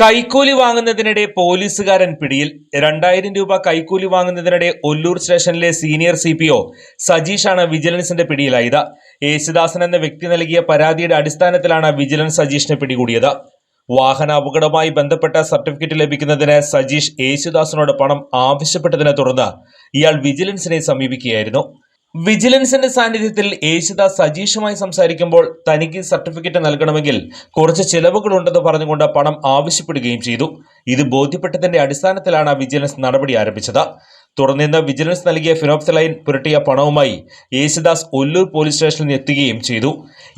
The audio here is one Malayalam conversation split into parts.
കൈക്കൂലി വാങ്ങുന്നതിനിടെ പോലീസുകാരൻ പിടിയിൽ. രണ്ടായിരം രൂപ കൈക്കൂലി വാങ്ങുന്നതിനിടെ ഒല്ലൂർ സ്റ്റേഷനിലെ സീനിയർ സി പി ഒ സജീഷാണ് വിജിലൻസിന്റെ പിടിയിലായത്. യേശുദാസൻ എന്ന വ്യക്തി നൽകിയ പരാതിയുടെ അടിസ്ഥാനത്തിലാണ് വിജിലൻസ് സജീഷിനെ പിടികൂടിയത്. വാഹന അപകടവുമായി ബന്ധപ്പെട്ട സർട്ടിഫിക്കറ്റ് ലഭിക്കുന്നതിന് സജീഷ് യേശുദാസിനോട് പണം ആവശ്യപ്പെട്ടതിനെ തുടർന്ന് ഇയാൾ വിജിലൻസിനെ സമീപിക്കുകയായിരുന്നു. വിജിലൻസിന്റെ സാന്നിധ്യത്തിൽ യേശുദാസ് സജീഷുമായി സംസാരിക്കുമ്പോൾ തനിക്ക് സർട്ടിഫിക്കറ്റ് നൽകണമെങ്കിൽ കുറച്ച് ചെലവുകളുണ്ടെന്ന് പറഞ്ഞുകൊണ്ട് പണം ആവശ്യപ്പെടുകയും ചെയ്തു. ഇത് ബോധ്യപ്പെട്ടതിന്റെ അടിസ്ഥാനത്തിലാണ് വിജിലൻസ് നടപടി ആരംഭിച്ചത്. തുടർന്ന് വിജിലൻസ് നൽകിയ ഫിനോപ്സലൈൻ പുരട്ടിയ പണവുമായി യേശുദാസ് ഒല്ലൂർ പോലീസ് സ്റ്റേഷനിൽ എത്തുകയും ചെയ്തു.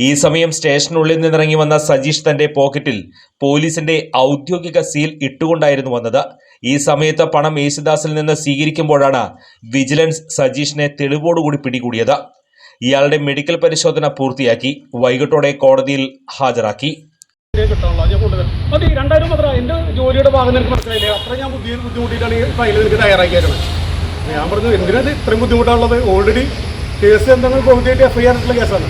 ഈ സമയം സ്റ്റേഷനുള്ളിൽ നിന്നിറങ്ങി വന്ന സജീഷ് തന്റെ പോക്കറ്റിൽ പോലീസിന്റെ ഔദ്യോഗിക സീൽ ഇട്ടുകൊണ്ടായിരുന്നു വന്നത്. ഈ സമയത്ത് പണം യേശുദാസിൽ നിന്ന് സ്വീകരിക്കുമ്പോഴാണ് വിജിലൻസ് സജീഷിനെ തെളിവോടുകൂടി പിടികൂടിയത്. ഇയാളുടെ മെഡിക്കൽ പരിശോധന പൂർത്തിയാക്കി വൈകിട്ടോടെ കോടതിയിൽ ഹാജരാക്കി. രണ്ടായിരം എന്റെ ജോലിയുടെ ഭാഗം നിനക്ക് മനസ്സിലായില്ലേ? അത്ര ഞാൻ ബുദ്ധി ബുദ്ധിമുട്ടിയിട്ടാണ് ഈ ഫയൽ നിനക്ക് തയ്യാറാക്കിയേക്കണം ഞാൻ പറഞ്ഞു എന്തിനാണ് ഇത്രയും ബുദ്ധിമുട്ടാണുള്ളത്? ഓൾറെഡി കേസ് എന്തെങ്കിലും ബോധ്യമായിട്ട് എഫ് ഇട്ടുള്ള കേസാണ്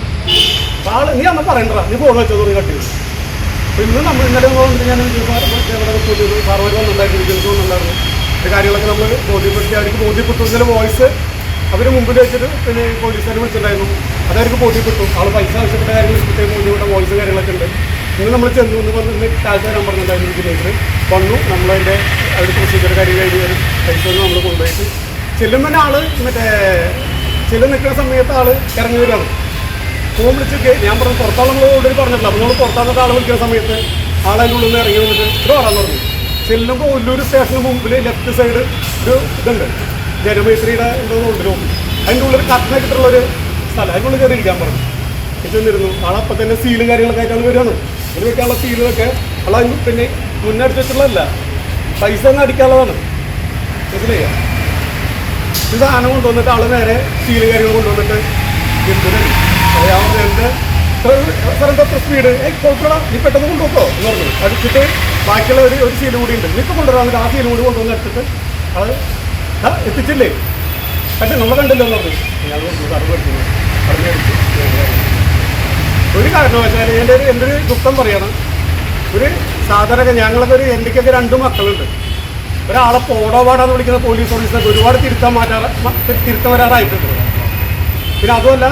ആൾ നീ അന്ന് പറയണ്ട നീ ഫോൺ വെച്ചത് നീ കട്ടി ഇന്ന് നമ്മൾ ഇന്നലെ ഞാൻ സാറുമാർ വന്നിട്ടുണ്ടായിരുന്നു വിജിലൻസ് വന്നിട്ടുണ്ടായിരുന്നു ഈ കാര്യങ്ങളൊക്കെ നമ്മൾ ബോധ്യപ്പെടുത്തി അവർക്ക് ബോധ്യപ്പെട്ടു. ഇന്നലെ വോയിസ് അവർ മുമ്പിൽ വെച്ചിട്ട് പിന്നെ പോലീസുകാർ വിളിച്ചിട്ടുണ്ടായിരുന്നു. അതവർക്ക് ബോധ്യപ്പെട്ടു. ആൾ പൈസ ആവശ്യപ്പെട്ട കാര്യങ്ങൾ പ്രത്യേകം ബോധ്യപ്പെട്ട വോയിസ് കാര്യങ്ങളൊക്കെ ഉണ്ട്. ഇന്ന് നമ്മൾ ചെന്നു എന്ന് പറഞ്ഞ് കാലത്ത് നമ്പർ വിജിലേറ്റർ വന്നു നമ്മളതിന്റെ അവർ പ്രൊസീജിയർ കാര്യം കഴിഞ്ഞ് വരും പൈസ നമ്മൾ കൊണ്ടുപോയിട്ട് ചെല്ലുമ്പോൾ ആൾ മറ്റേ ചെല്ലു നിൽക്കുന്ന സമയത്ത് ആൾ ഇറങ്ങി വരികയാണ്. ഫോൺ വിളിച്ചൊക്കെ ഞാൻ പറഞ്ഞു പുറത്താൾ നമ്മൾ ഓൾറെഡി പറഞ്ഞിട്ടില്ല. അപ്പോൾ നമ്മൾ പുറത്താന്നിട്ട് ആൾ വിളിക്കുന്ന സമയത്ത് ആളതിന്റെ ഉള്ളിൽ നിന്ന് ഇറങ്ങി വന്നിട്ട് ഇത് പറയാൻ പറഞ്ഞു ചെല്ലുമ്പോൾ ഒല്ലൂർ സ്റ്റേഷന് മുമ്പിൽ ലെഫ്റ്റ് സൈഡ് ഒരു ഇതുണ്ട്. ജനമൈത്രിയുടെ എന്തോ ഉണ്ട് ഓഫീസ്. അതിന്റെ ഉള്ളിൽ ഇട്ടുള്ള ഒരു സ്ഥലം. അതിന്റെ ഉള്ളിൽ കയറി ഇരിക്കാൻ പറഞ്ഞു. ചെന്നിരുന്നു ആളപ്പം തന്നെ സീലും കാര്യങ്ങളൊക്കെ ആയിട്ടാണ് വരികയാണ്. അതിന് വെക്കാനുള്ള സീലുകളൊക്കെ ആളെ പിന്നെ മുന്നടിച്ചിട്ടുള്ളതല്ല പൈസ ഒന്നും അടിക്കാനുള്ളതാണ്. മനസ്സിലായോ? ഈ സാധനം കൊണ്ടുവന്നിട്ട് ആൾ നേരെ സ്റ്റീൽ കാര്യങ്ങൾ കൊണ്ടുവന്നിട്ട് സാറിന്റെ എത്ര സ്പീഡ് ഏ നീ പെട്ടെന്ന് കൊണ്ടുപോക്കോ എന്ന് പറഞ്ഞു. അടിച്ചിട്ട് ബാക്കിയുള്ള ഒരു ഒരു സീൽ കൂടി ഉണ്ട്. നിനക്ക് കൊണ്ടുവരാൻ ആ സീൽ കൂടി കൊണ്ടുവന്ന് എടുത്തിട്ട് അത് എത്തിച്ചില്ലേ? പക്ഷെ നമ്മളെ കണ്ടില്ലെന്ന് പറഞ്ഞു ഞാൻ സാറ് പഠിക്കുന്നു അത് മേടിച്ചു ഒരു എന്റെ ഒരു എന്റെ ഒരു ദുഃഖം പറയണം. ഒരു സാധാരണ ഞങ്ങളൊക്കെ ഒരു എന്റെക്കൊക്കെ രണ്ട് മക്കളുണ്ട്. ഒരാളെ പോടോ പാടാന്ന് വിളിക്കുന്ന പോലീസ് ഓഫീസർക്ക് ഒരുപാട് തിരുത്താൻ മാറ്റാ തിരുത്താൻ വരാറായിട്ടുണ്ട്. പിന്നെ അതുമല്ല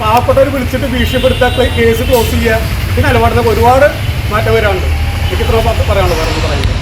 പാവപ്പെട്ടവർ വിളിച്ചിട്ട് ഭീഷണിപ്പെടുത്താത്ത കേസ് ക്ലോസ് ചെയ്യുക പിന്നെ നിലപാടുന്ന ഒരുപാട് മാറ്റം വരാനുണ്ട് എനിക്ക് ഇത്ര പറയാനുള്ളത് പറയുന്നത്